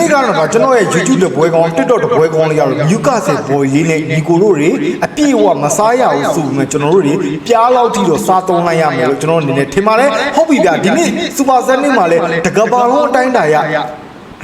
နေ့ကတော့ဗာကျွန်တော်ရဲ့ YouTube တပွဲကောင်း TikTok တပွဲကောင်းလေးကတော့မြူကာဆယ်ဘော်လေးနဲ့ဒီကိုတို့တွေအပြည့်အဝမစားရဘူးဆိုပေမဲ့ကျွန်တော်တို့တွေပြားလောက်ထိတော့စားသုံးလိုက်ရမယ်လို့ကျွန်တော်အနေနဲ့ထင်ပါတယ်ဟုတ်ပြီဗျာဒီနေ့စူပါဇက်နေ့မှာလည်းတကဘာလုံးအတိုင်းတာရ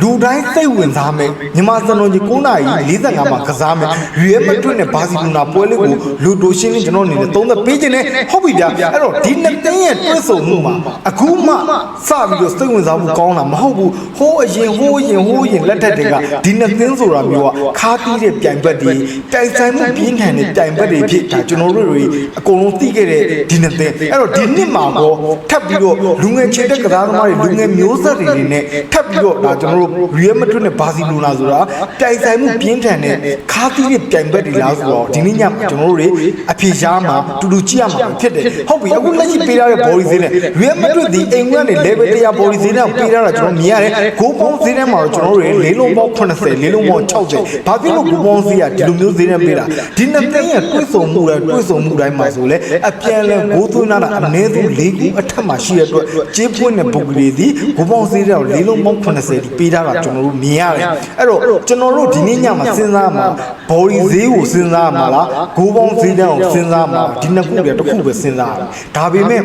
လူတိုင်းစိတ်ဝင်စားမယ်မြန်မာစံတော်ကြီး9နာရီ45မှာကစားမယ်ရီယယ်မက်ဒရစ်နဲ့ဘာစီလိုနာပွဲလေးကိုလူတိုရှင်းလင်းကျွန်တော်အနေနဲ့သုံးသက်ပေးခြင်းနဲ့ဟုတ်ပြီဗျာအဲ့တော့ဒီနှစ်သိန်းရဲ့တွဲဆုံမှုမှာအခုမှစပြီးတော့စိတ်ဝင်စားမှုကောင်းတာမဟုတ်ဘူးဟိုးအရင်ဟိုးအရင်ဟိုးအရင်လက်ထက်တွေကဒီနှစ်သိန်းဆိုတာမျိုးကခါတီးတဲ့ပြိုင်ဘက်တွေတိုင်ဆိုင်မှုပြင်းထန်တဲ့ပြိုင်ဘက်တွေဖြစ်ဒါကျွန်တော်တို့တွေအကုန်လုံးသိခဲ့တဲ့ဒီနှစ်သိန်းအဲ့တော့ဒီနှစ်မှာတော့ထပ်ပြီးတော့လူငယ်ခြေတက်ကစားသမားတွေလူငယ်မျိုးဆက်တွေနဲ့ထပ်ပြီးတော့ဒါကျွန်တော်တို့ရီယယ်မက်ဒရစ်နဲ့ဘာစီလိုနာဆိုတာပြိုင်ဆိုင်မှုပြင်းထန်တဲ့ခါတီးတဲ့ပြိုင်ဘက်တွေလားဆိုတော့ဒီနေ့ညမှာကျွန်တော်တို့တွေအဖြေရှားမှာတူတူကြည့်ရမှာဖြစ်တယ်ဟုတ်ပြီအခုလက်ရှိပေးထားတဲ့ body ဈေးနဲ့ရီယယ်မက်ဒရစ်ဒီအိမ်ကနေ level 100 body ဈေးနဲ့ပေးထားတာကျွန်တော်မြင်ရတယ်ဂိုးပေါင်းဈေးထဲမှာတော့ကျွန်တော်တို့တွေလေးလုံးပေါင်း80လေးလုံးပေါင်း60ဘာဖြစ်လို့ဂိုးပေါင်းဈေးကဒီလိုမျိုးဈေးနဲ့ပေးတာဒီနှစ်သိန်းရဲ့တွဲဆုံမှုတိုင်းတွဲဆုံမှုတိုင်းမှာဆိုလဲအပြန်လဲဂိုးသွင်းလာတာအနည်းဆုံး၄ခုအထက်မှာရှိရတဲ့အတွက်ကြေးပွင့်တဲ့ပုဂ္ဂိုလ်တွေဒီဂိုးပေါင်းဈေးတဲ့လေးလုံးပေါင်း80ဒီပေးထားတာကျွန်တော်တို့မြင်ရတယ်အဲ့တော့ကျွန်တော်တို့ဒီနေ့ညမှာစဉ်းစားမှာ body ဈေးကိုစဉ်းစားမှာလားဂိုးပေါင်းဈေးတန်းကိုစဉ်းစားမှာဒီနှစ်ခုတည်းတစ်ခုပဲစဉ်းစားရတယ်ဒါပေမဲ့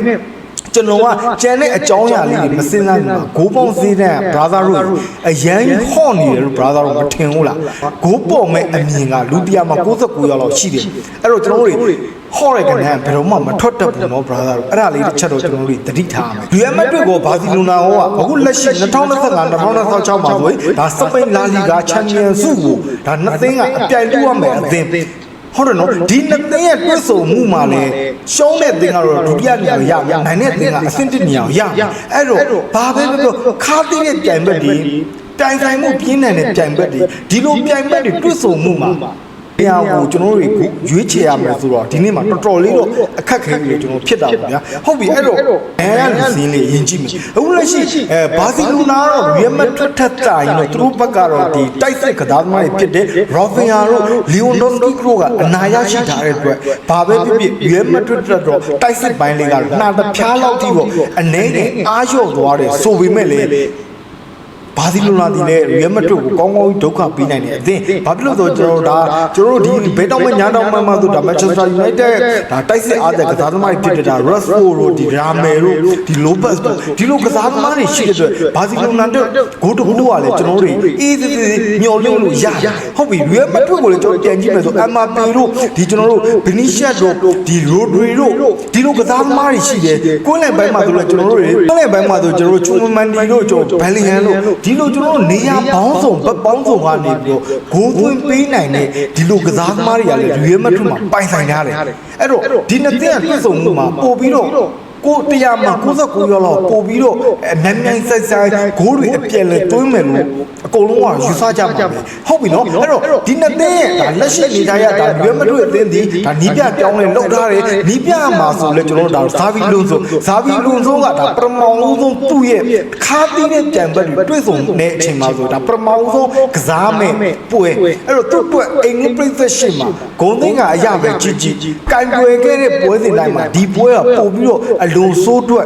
ကျွန်တော်ကကျန်တဲ့အကြောင်းအရာလေးတွေမစင်စားဘူးဂိုးပေါင်းစည်းတဲ့ brother တို့အရန်ဟော့နေတယ်လို့ brother တို့မထင်ဘူးလားဂိုးပေါ်မဲ့အမြင်ကလူတရားမှာ69ရောက်လောက်ရှိတယ်အဲ့တော့ကျွန်တော်တို့တွေဟော့တဲ့ကဏ္ဍဘယ်တော့မှမထွက်တတ်ဘူးနော် brother တို့အဲ့ဒါလေးတစ်ချက်တော့ကျွန်တော်တို့သတိထားရမယ် Real Madrid ကိုဘာစီလိုနာဟောကအခုလက်ရှိ2025 2026မှာဆိုရင်ဒါစပိန်လာလီဂါချန်ပီယံစုကိုဒါနှစ်သင်းကအပြိုင်တူရမယ်အသင်း ဟုတ်တယ်နော်ဒီနှစ်သင်းရဲ့တွဲဆုံမှုမှာလည်းရှုံးတဲ့သင်းကတော့ဒုတိယနေရာကိုရမယ်နိုင်တဲ့သင်းကအဆင့်တစ်နေရာကိုရမယ်အဲ့တော့ဘာပဲပြောပြောခါးသေးတဲ့ပြိုင်ဘက်တွေပြိုင်ဆိုင်မှုပြင်းထန်တဲ့ပြိုင်ဘက်တွေဒီလိုပြိုင်ဘက်တွေတွဲဆုံမှုမှာ တရားကိုကျွန်တော်တို့တွေရွေးချယ်ရမယ်ဆိုတော့ဒီနေ့မှာတော်တော်လေးတော့အခက်ခဲကြီးကျွန်တော်ဖြစ်တာပေါ့ဗျာဟုတ်ပြီအဲ့တော့အဲရလူစင်းလေးယဉ်ကြည့်မယ်အခုလက်ရှိအဲဘာစီလိုနာတော့ရီယယ်မက်ဒရစ်ထက်တာရင်တော့သူတို့ဘက်ကတော့ဒီတိုက်စစ်ကစားသမားတွေဖြစ်တဲ့ရော်ဖင်ယာတို့လီယိုနိုစကီတို့ကအနာရရှိထားတဲ့အတွက်ဘာပဲဖြစ်ဖြစ်ရီယယ်မက်ဒရစ်တော့တိုက်စစ်ပိုင်းလေးကနှာတပြားလောက်ထိပေါ့အနေနဲ့အားလျော့သွားတယ်ဆိုပေမဲ့လေ ဘာစီလိုနာဒီလေရီယယ်မက်ဒရစ်ကိုကောင်းကောင်းကြီးဒုက္ခပေးနိုင်တယ်အသင်းဘာဖြစ်လို့ဆိုကျွန်တော်တို့ဒါကျွန်တော်တို့ဒီဘယ်တော့မှညာတော့မှမဆိုဒါမန်ချက်စတာယူနိုက်တက်ဒါတိုက်စစ်အားတဲ့ကစားသမားတွေဖြစ်တဲ့ဒါရက်စ်ဖိုတို့ဒီရာမယ်တို့ဒီလိုဘတ်တို့ဒီလိုကစားသမားတွေရှိတဲ့အတွက်ဘာစီလိုနာတို့ဂိုးတကူကလည်းကျွန်တော်တို့အေးသေးသေးညော်လင့်လို့ရဟုတ်ပြီရီယယ်မက်ဒရစ်ကိုလည်းကျွန်တော်ပြန်ကြည့်မယ်ဆိုအမ်မာပီတို့ဒီကျွန်တော်တို့ဘနီရှက်တို့ဒီရိုဒရီတို့ဒီလိုကစားသမားတွေရှိတယ်ကိုယ်လည်းဘိုင်းမှာဆိုလည်းကျွန်တော်တို့တွေကိုယ်လည်းဘိုင်းမှာဆိုကျွန်တော်တို့ချူမန်ဒီတို့ကျွန်တော်ဘယ်လီဟန်တို့ဒီလိုကျွန်တော်တို့နေရာပေါင်းစုံဘက်ပေါင်းစုံကနေပြီးတော့ဂိုးသွင်းပေးနိုင်တဲ့ဒီလိုကစားသမားတွေကလည်းရီယယ်မက်ဒရစ်မှာပိုင်ဆိုင်ထားတယ်အဲ့တော့ဒီနှစ်သင်းကတွေ့ဆုံမှုမှာပို့ပြီးတော့ ကိုတရားမှာ69ရောက်လောက်ပို့ပြီးတော့အနမ်းနိုင်ဆိုင်ဆိုင်ဂိုးတွေအပြည့်လဲတွင်းမယ်လို့အကုန်လုံးကယူဆကြပါမယ်ဟုတ်ပြီနော်အဲ့တော့ဒီနှစ်သင်းရဲ့ဒါလက်ရှိနေကြရတာရီယယ်မက်ဒရစ်အသင်းဒီဒါနီးပြပြောင်းလဲလောက်ထားတယ်နီးပြမှာဆိုလဲကျွန်တော်တို့ဒါဇာဗီလွန်ဆိုဇာဗီလွန်ဆိုကဒါပရမောင်ဆုံးသူ့ရဲ့ခါတီးတဲ့ကြံဘက်တွေတွေ့ဆုံတဲ့အချိန်မှာဆိုဒါပရမောင်ဆုံးကစားမဲ့ပွဲအဲ့တော့သူ့အတွက်အင်္ဂလိပ်ပြည်သက်ရှင်မှာဂုံသိန်းကအရာပဲကြီးကြီးကင်တွယ်ခဲ့တဲ့ပွဲစဉ်တိုင်းမှာဒီပွဲကပို့ပြီးတော့အလွန်ဆိုးအတွက်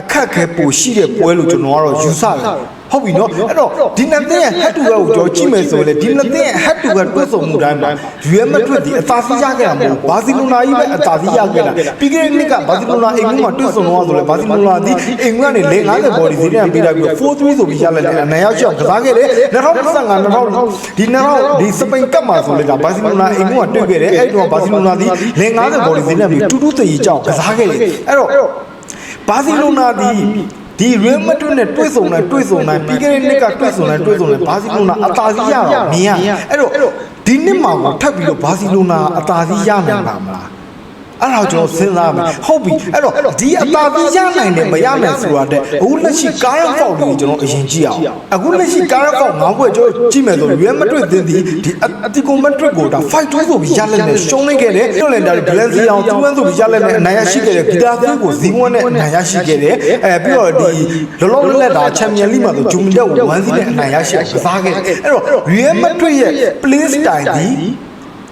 အခက်ခဲပိုရှိတဲ့ပွဲလို့ကျွန်တော်ကတော့ယူဆတယ် ဟုတ်ပြီနော်အဲ့တော့ဒီနှစ်သင်းရဲ့ head to head ကိုကျွန်တော်ကြည့်မယ်ဆိုရင်ဒီနှစ်သင်းရဲ့ head to head တွဲဆုံမှုတိုင်းမှာ Real Madrid ဒီအသာစီးရခဲ့တာမဟုတ်ဘာစီလိုနာကြီးပဲအသာစီးရခဲ့တာပြီးခဲ့တဲ့နှစ်ကဘာစီလိုနာအိမ်ကူးမှာတွဲဆုံတော့ဆိုလဲဘာစီလိုနာဒီအိမ်ကူးကနေလေ90ဘော်ဒီစီးတဲ့ပေးလိုက်ပြီး4-3ဆိုပြီးရလိုက်တယ်အနိုင်ရောက်ချောက်ကစားခဲ့တယ်2025 2000ဒီ2000ဒီစပိန်ကပ်မှာဆိုလဲဒါဘာစီလိုနာအိမ်ကူးမှာတွေ့ခဲ့တယ်အဲ့တော့ဘာစီလိုနာဒီလေ90ဘော်ဒီစီးတဲ့ပြီးတူတူတည်ကြောက်ကစားခဲ့တယ်အဲ့တော့ဘာစီလိုနာဒီ ဒီရီမတ်ဒရစ်နဲ့တွေ့ဆုံတိုင်းတွေ့ဆုံတိုင်းပြီးခဲ့တဲ့နှစ်ကတွေ့ဆုံတိုင်းတွေ့ဆုံတိုင်းဘာစီလိုနာအသာစီးရအောင်မြင်ရအဲ့တော့ဒီနှစ်မှာကိုထပ်ပြီးတော့ဘာစီလိုနာအသာစီးရနိုင်ပါမလား အဲ့တော့ကျွန်တော်စဉ်းစားမယ်ဟုတ်ပြီအဲ့တော့ဒီအပါပြီးရနိုင်တယ်မရနိုင်ဆိုတာတဲ့အခုလက်ရှိကားရောက်ပေါက်လေးကျွန်တော်အရင်ကြည့်အောင်အခုလက်ရှိကားရောက်ပေါက်ငေါ့ဘွဲ့ကျွန်တော်ကြည့်မယ်ဆိုရွေးမတွေ့သင်းဒီဒီအတီကိုမက်ထရစ်ကိုဒါ5 2ဆိုပြီးရလက်နဲ့ရှုံးလိုက်ခဲ့တယ်ပြောလန်ဒါဘလန်စီအောင်2 1ဆိုပြီးရလက်နဲ့အနိုင်ရရှိခဲ့တယ်ဂီတာသင်းကိုဇီဝန်းနဲ့အနိုင်ရရှိခဲ့တယ်အဲပြီးတော့ဒီလောလောလတ်လတ်ဒါချန်ပီယံလိမှာဆိုဂျူမီတက်ကို1စီနဲ့အနိုင်ရရှိကစားခဲ့တယ်အဲ့တော့ရွေးမတွေ့ရဲ့ play style ဒီ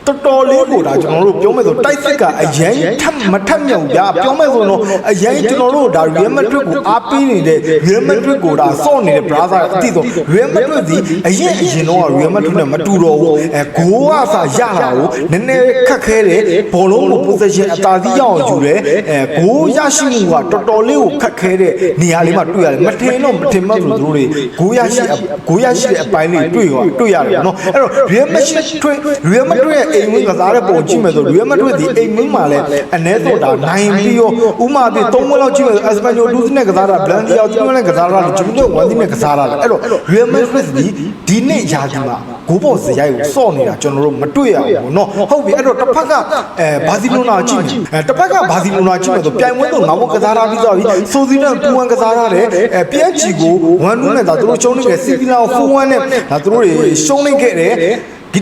တော်တော်လေးကိုဒါကျွန်တော်တို့ပြောမယ်ဆိုတိုက်စစ်ကအရင်ထပ်မထပ်မြောက်ဗျာပြောမယ်ဆိုတော့အရင်ကျွန်တော်တို့ဒါ Real Madrid ကိုအားပေးနေတဲ့ Real Madrid ကိုဒါစော့နေတဲ့ brother အတိဆို Real Madrid ဒီအရင်အရင်တော့ Real Madrid နဲ့မတူတော့ဘူးအဲဂိုးကစားရတာကိုနည်းနည်းခက်ခဲတယ်ဘောလုံးကို possession အသာစီးရအောင်ယူတယ်အဲဂိုးရရှိမှုကတော်တော်လေးကိုခက်ခဲတဲ့နေရာလေးမှာတွေ့ရတယ်မထင်တော့မထင်မှဆိုသူတို့တွေဂိုးရရှိဂိုးရရှိတဲ့အပိုင်းလေးတွေ့ရောတွေ့ရတယ်နော်အဲ့တော့ Real Madrid Real Madrid ရဲ့အိမ်ဝင်းကစားတဲ့ပုံကြည့်မယ်ဆို Real Madrid ဒီအိမ်ဝင်းမှာလည်းအ ਨੇ ဆိုတာနိုင်ပြီးရောဥမာပြ၃ဝက်လောက်ကြည့်မယ်ဆို Espanyol 2နဲ့ကစားတာ Blandia 3နဲ့ကစားတာလေကျွန်တော်1နဲ့ကစားတာလေအဲ့တော့ Real Madrid ဒီဒီနေ့ရာသီမှာဂိုးပေါ်စရိုက်ကိုစော့နေတာကျွန်တော်တို့မတွေ့ရဘူးเนาะဟုတ်ပြီအဲ့တော့တစ်ဖက်ကအဲဘာစီလိုနာကြည့်မယ်အဲတစ်ဖက်ကဘာစီလိုနာကြည့်မယ်ဆိုပြိုင်ပွဲတော့ငါတို့ကစားတာပြီးသွားပြီဆိုစီနဲ့ပူဝမ်ကစားရတယ်အဲ PSG ကို1-2နဲ့ဒါသူတို့ရှုံးနေခဲ့စီဗီလာကို4-1နဲ့ဒါသူတို့တွေရှုံးနေခဲ့တယ်ဒီ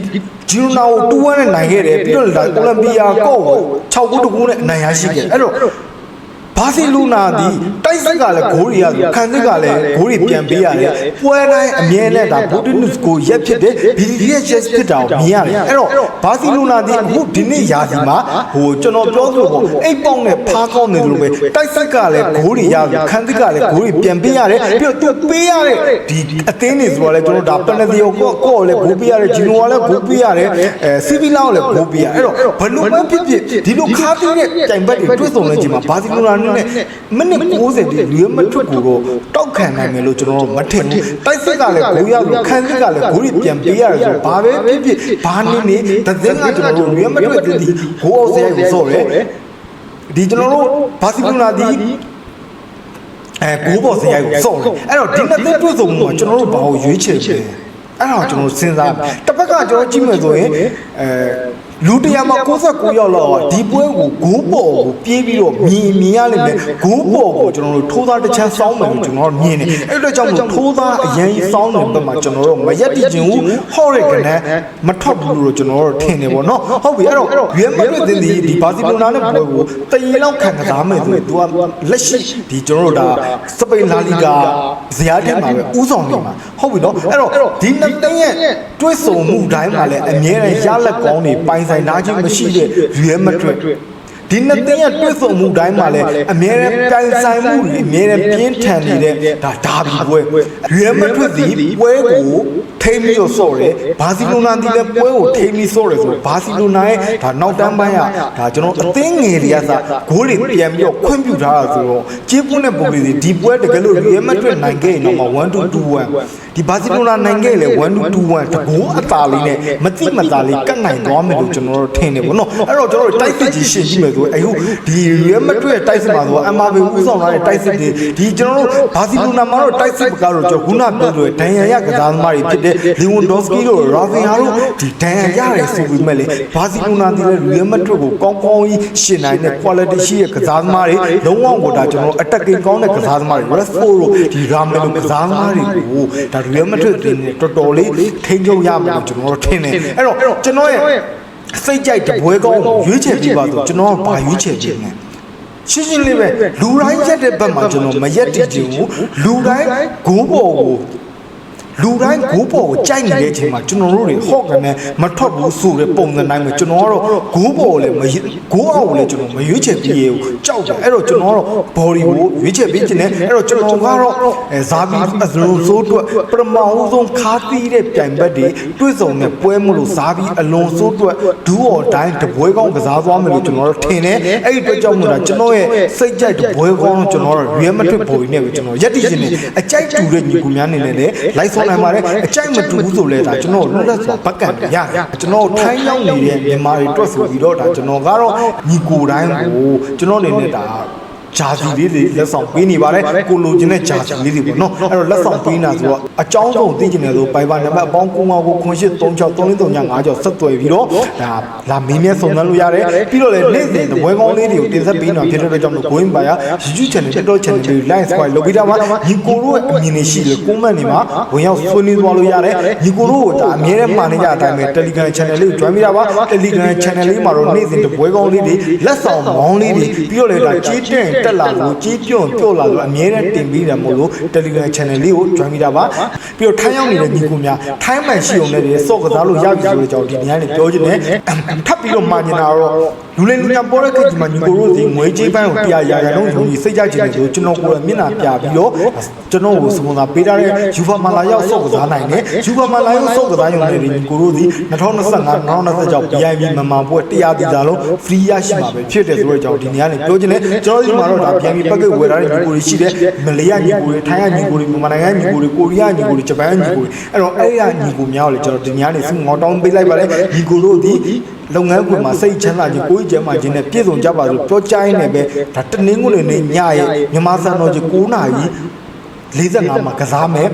ဂျီရိုနာကို2-1နဲ့နိုင်ခဲ့တယ်ပြီးတော့ဒါကိုလံဘီယာကော့ကို6-9တကူနဲ့အနိုင်ရရှိခဲ့တယ်အဲ့တော့ ဘာစီလိုနာဒီတိုက်စစ်ကလည်းဂိုးတွေရဆိုခံစစ်ကလည်းဂိုးတွေပြန်ပေးရတယ်ပွဲတိုင်းအမြဲတမ်းဒါဘူတီနုစ်ကိုရက်ဖြစ်တယ်ဘီဒီရဲ့ချက်ဖြစ်တာကိုမြင်ရတယ်အဲ့တော့ဘာစီလိုနာဒီအခုဒီနေ့ရာသီမှာဟိုကျွန်တော်ပြောဆိုပေါ့အိတ်ပေါက်နဲ့ဖားကောင်းနေတယ်လို့ပဲတိုက်စစ်ကလည်းဂိုးတွေရဆိုခံစစ်ကလည်းဂိုးတွေပြန်ပေးရတယ်ပြီးတော့သူပေးရတဲ့ဒီအသင်းတွေဆိုတော့လည်းကျွန်တော်ဒါပန်နဒီယိုကော့ကော့လည်းဂိုးပေးရတယ်ဂျီနိုကလည်းဂိုးပေးရတယ်အဲစီဗီလာကိုလည်းဂိုးပေးရအဲ့တော့ဘလို့ပဲဖြစ်ဖြစ်ဒီလိုခါးသီးတဲ့တိုင်ဘက်တွေတွေ့ဆုံနေချိန်မှာဘာစီလိုနာနဲ့မိနစ်60ဒီရီယယ်မက်ဒရစ်ကိုတော့တောက်ခံနိုင်မယ်လို့ကျွန်တော်တို့မထင်ဘူးတိုက်စစ်ကလည်းဂိုးရလို့ခံစစ်ကလည်းဂိုးတွေပြန်ပေးရတယ်ဆိုတော့ဘာပဲဖြစ်ဖြစ်ဘာနေနေသသင်းကကျွန်တော်တို့ရီယယ်မက်ဒရစ်ဒီဂိုးအောင်စရိုက်ကိုစော့တယ်ဒီကျွန်တော်တို့ဘာစီလိုနာဒီအဲကိုးပေါ်စရိုက်ကိုစော့တယ်အဲ့တော့ဒီနှစ်သိန်းတွေ့ဆုံမှုမှာကျွန်တော်တို့ဘာကိုရွေးချယ်လဲအဲ့ဒါကိုကျွန်တော်စဉ်းစားတစ်ဖက်ကကျွန်တော်ကြည့်မယ်ဆိုရင်အဲ လူတရာမှာ69ယောက်လောက်ဒီပွဲကိုဂိုးပေါ်ကိုပြေးပြီးတော့မြင်မြင်ရလိမ့်မယ်ဂိုးပေါ်ကိုကျွန်တော်တို့ထိုးသားတစ်ချမ်းစောင်းမယ်လို့ကျွန်တော်မြင်တယ်အဲ့တော့ကြောင့်မို့ထိုးသားအရင်စောင်းတဲ့ဘက်မှာကျွန်တော်တို့မရက်တည်ခြင်းဘူးဟော့ရကနန်းမထွက်ဘူးလို့ကျွန်တော်တို့ထင်တယ်ပေါ့နော်ဟုတ်ပြီအဲ့တော့ရီယယ်မက်ဒရစ်တင်ဒီဒီဘာစီလိုနာနဲ့ပွဲကိုတရီလောက်ခံကစားမယ်ဆိုရင် तू ကလက်ရှိဒီကျွန်တော်တို့ဒါစပိန်လာလီဂါဇယားတက်မှာပဲဥဆောင်နေမှာဟုတ်ပြီနော်အဲ့တော့ဒီနှစ်သိန်းရဲ့တွဲဆုံမှုတိုင်းမှာလည်းအမြဲတမ်းရလက်ကောင်းနေပိုင်ဆိုင်သားချင်းမရှိတဲ့ရီယယ်မက်ဒရစ်ဒီနှစ်သိန်းရဲ့တွဲဆုံမှုတိုင်းမှာလည်းအမြဲတမ်းပိုင်ဆိုင်မှုတွေအမြဲတမ်းပြင်းထန်နေတဲ့ဒါဒါဘီပွဲရီယယ်မက်ဒရစ်ဒီပွဲကိုထိမ့်ပြီးတော့ဆော့တယ်ဘာစီလိုနာဒီလည်းပွဲကိုထိမ့်ပြီးဆော့တယ်ဆိုတော့ဘာစီလိုနာရဲ့ဒါနောက်တန်းပိုင်းကဒါကျွန်တော်အသင်းငယ်တွေကစားဂိုးတွေပြန်ပြီးတော့ခွင့်ပြုထားတာဆိုတော့ကြေးပွန်းတဲ့ပုံလေးတွေဒီပွဲတကယ်လို့ရီယယ်မက်ဒရစ်နိုင်ခဲ့ရင်တော့မှ1 2 2 1 ဒီဘာစီလိုနာနိုင်ခဲ့လေ1 2 2 1တကိုးအသာလေးနဲ့မတိမသာလေးကတ်နိုင်သွားမယ်လို့ကျွန်တော်တို့ထင်တယ်ဗောနော်အဲ့တော့ကျွန်တော်တို့တိုက်စစ်ကြီးရှင်းကြည့်မယ်ဆိုအခုဒီရီယယ်မက်ဒရစ်တိုက်စစ်မှာဆိုအမ်မာဘီဦးဆောင်လာတဲ့တိုက်စစ်တွေဒီကျွန်တော်တို့ဘာစီလိုနာမှာတော့တိုက်စစ်ကတော့ကျွန်တော်ခုနပြောလို့ဒန်ရန်ရကစားသမားတွေဖြစ်တဲ့လီဝန်ဒေါစကီတို့ရာဖင်ဟာတို့ဒီဒန်ရန်ရတယ်ဆိုပြီးမဲ့လေဘာစီလိုနာဒီလေရီယယ်မက်ဒရစ်ကိုကောင်းကောင်းကြီးရှင်းနိုင်တဲ့ quality ရှိတဲ့ကစားသမားတွေလုံးဝကိုဒါကျွန်တော်အတက်ကင်ကောင်းတဲ့ကစားသမားတွေ Rashford တို့ဒီရာမယ်လိုကစားသမားတွေကိုဒါရီယယ်မက်ဒရစ်တင်တော်တော်လေးထိန်းချုပ်ရမယ်လို့ကျွန်တော်တို့ထင်တယ်အဲ့တော့ကျွန်တော်ရဲ့စိတ်ကြိုက်တပွဲကောင်းကိုရွေးချယ်ပြီးပါဆိုကျွန်တော်ကဘာရွေးချယ်ခြင်းလဲရှင်းရှင်းလေးပဲလူတိုင်းရက်တဲ့ဘက်မှာကျွန်တော်မရက်တည်ခြင်းဘူးလူတိုင်းဂိုးပေါ်ကို လူတိုင်းဂိုးပေါ်ကိုကြိုက်နေတဲ့အချိန်မှာကျွန်တော်တို့တွေဟော့ကနေမထွက်ဘူးဆိုတဲ့ပုံစံတိုင်းပဲကျွန်တော်ကတော့ဂိုးပေါ်ကိုလည်းမဂိုးအောက်ကိုလည်းကျွန်တော်မရွေးချယ်ပြီးရေကိုကြောက်တယ်အဲ့တော့ကျွန်တော်ကတော့ body ကိုရွေးချယ်ပြီးခြင်းနဲ့အဲ့တော့ကျွန်တော်ကတော့အဲဇာဘီအစလုံးစိုးအတွက်ပထမဦးဆုံးခါသီးတဲ့ပြိုင်ဘက်တွေတွေ့ဆုံတဲ့ပွဲမလို့ဇာဘီအလွန်စိုးအတွက်ဒူးအော်တိုင်းတပွဲကောင်းကစားသွားမယ်လို့ကျွန်တော်တို့ထင်တယ်အဲ့ဒီအတွက်ကြောင့်မို့လားကျွန်တော်ရဲ့စိတ်ကြိုက်တပွဲကောင်းတော့ကျွန်တော်တို့ Real Madrid ပေါ်နေပြီကျွန်တော်ရက်တည်ခြင်းနဲ့အကြိုက်တူတဲ့ညီကူများနေနဲ့လည်းလိုက်ဆောင်နိုင်ပါတယ်အကြိုက်မတူဘူးဆိုလဲဒါကျွန်တော်လွတ်လပ်စွာဘက်ကန်ရတယ်ကျွန်တော်ထိုင်းရောက်နေတဲ့မြန်မာတွေတွက်ဆိုပြီးတော့ဒါကျွန်တော်ကတော့ညီကိုတိုင်းကိုကျွန်တော်အနေနဲ့ဒါ ဂျာစီလေးတွေလက်ဆောင်ပေးနေပါတယ်ကိုလိုချင်တဲ့ဂျာစီလေးတွေပေါ့နော်အဲ့တော့လက်ဆောင်ပေးနေတာဆိုတော့အကြောင်းဆုံးသိချင်တယ်ဆိုပိုင်ပါနံပါတ်အပေါင်း9ကိုခွန်ရှိ363635ကျော်ဆက်သွယ်ပြီးတော့ဒါလာမင်းမြတ်စုံစမ်းလို့ရတယ်ပြီးတော့လည်းနေ့စဉ်ဝဲကောင်းလေးတွေကိုတင်ဆက်ပေးနေတာဖြစ်တဲ့အတွက်ကြောင့်မို့ going by YouTube channel TikTok channel တွေ line subscribe လုပ်ပြီးတော့မှညီကိုတို့ရဲ့အမြင်တွေရှိတယ် comment တွေမှာဝင်ရောက်ဆွေးနွေးသွားလို့ရတယ်ညီကိုတို့ကဒါအမြဲတမ်းမှာနေကြအတိုင်းပဲ Telegram channel လေးကို join ပြီးတာပါ Telegram channel လေးမှာတော့နေ့စဉ်တပွဲကောင်းလေးတွေလက်ဆောင်မောင်းလေးတွေပြီးတော့လည်းဒါကြေးတဲ့တက်လာလို့ကြီးပြွန့်ပြော့လာလို့အမြဲတမ်းတင်ပြီးတယ်မို့လို့ Telegram channel လေးကို join မိတာပါပြီးတော့ထိုင်းရောက်နေတဲ့ညီကိုများထိုင်းမှန်ရှိုံနဲ့စော့ကစားလို့ရပြီဆိုတော့ကျွန်တော်ဒီနေ့ကနေပြောချင်တယ်ထပ်ပြီးတော့မှာနေတာတော့လူလေးလူညာပေါ်တဲ့ခေတ်ဒီမှာညီကိုတို့ဒီငွေကြေးပိုင်းကိုတရားရာရာလုံးယုံကြည်စိတ်ကြချင်တယ်ဆိုကျွန်တော်ကိုယ်မျက်နှာပြပြီးတော့ကျွန်တော်ကိုစပွန်ဆာပေးထားတဲ့ယူဖာမာလာရောက်စော့ကစားနိုင်တယ်ယူဖာမာလာရောက်စော့ကစားရုံနဲ့ညီကိုတို့ဒီ2025 2026 BIP မမပွဲတရားဒီသားလုံး free ရရှိမှာပဲဖြစ်တယ်ဆိုတော့ကျွန်တော်ဒီနေ့ကနေပြောချင်တယ်ကျွန်တော်ဒီမှာတော့ဒါ BIP ပက်ကဝယ်ထားတဲ့ညီကိုတွေရှိတယ်မလေးယားညီကိုတွေထိုင်းကညီကိုတွေမြန်မာနိုင်ငံညီကိုတွေကိုရီးယားညီကိုတွေဂျပန်ညီကိုတွေအဲ့တော့အဲ့ရညီကိုများကိုလည်းကျွန်တော်ဒီနေ့ကနေစငေါတောင်းပေးလိုက်ပါတယ်ညီကိုတို့ဒီလုပ်ငန်းခွင်မှာစိတ်ချမ်းသာခြင်းကိုယ်ကြီးကျမ်းမာခြင်းနဲ့ပြည့်စုံကြပါလို့ပြောကြရင်းနဲ့ပဲဒါတနင်္ဂနွေနေ့ညရဲ့မြန်မာစံတော်ကြီး9နာရီ45မှာကစားမယ်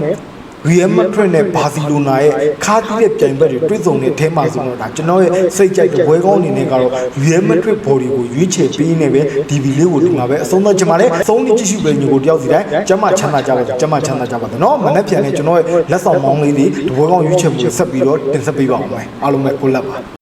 Real Madrid နဲ့ Barcelona ရဲ့ခါးသီးတဲ့ပြိုင်ဘက်တွေတွေ့ဆုံတဲ့အထဲမှာဆိုတော့ဒါကျွန်တော်ရဲ့စိတ်ကြိုက်တဲ့ဝဲကောင်းအနေနဲ့ကတော့ Real Madrid body ကိုရွေးချယ်ပေးနေပဲဒီဗီလေးကိုဒီမှာပဲအဆုံးသတ်ချင်ပါတယ်။ဆုံးနေကြည့်ရှုပဲညီကိုတယောက်စီတိုင်းကျမချမ်းသာကြပါကျမချမ်းသာကြပါတော့မနေ့ပြန်လေကျွန်တော်ရဲ့လက်ဆောင်မောင်းလေးတွေဒီဝဲကောင်းရွေးချယ်မှုဆက်ပြီးတော့တင်ဆက်ပေးပါဦးမယ်။အားလုံးပဲကိုလက်ပါ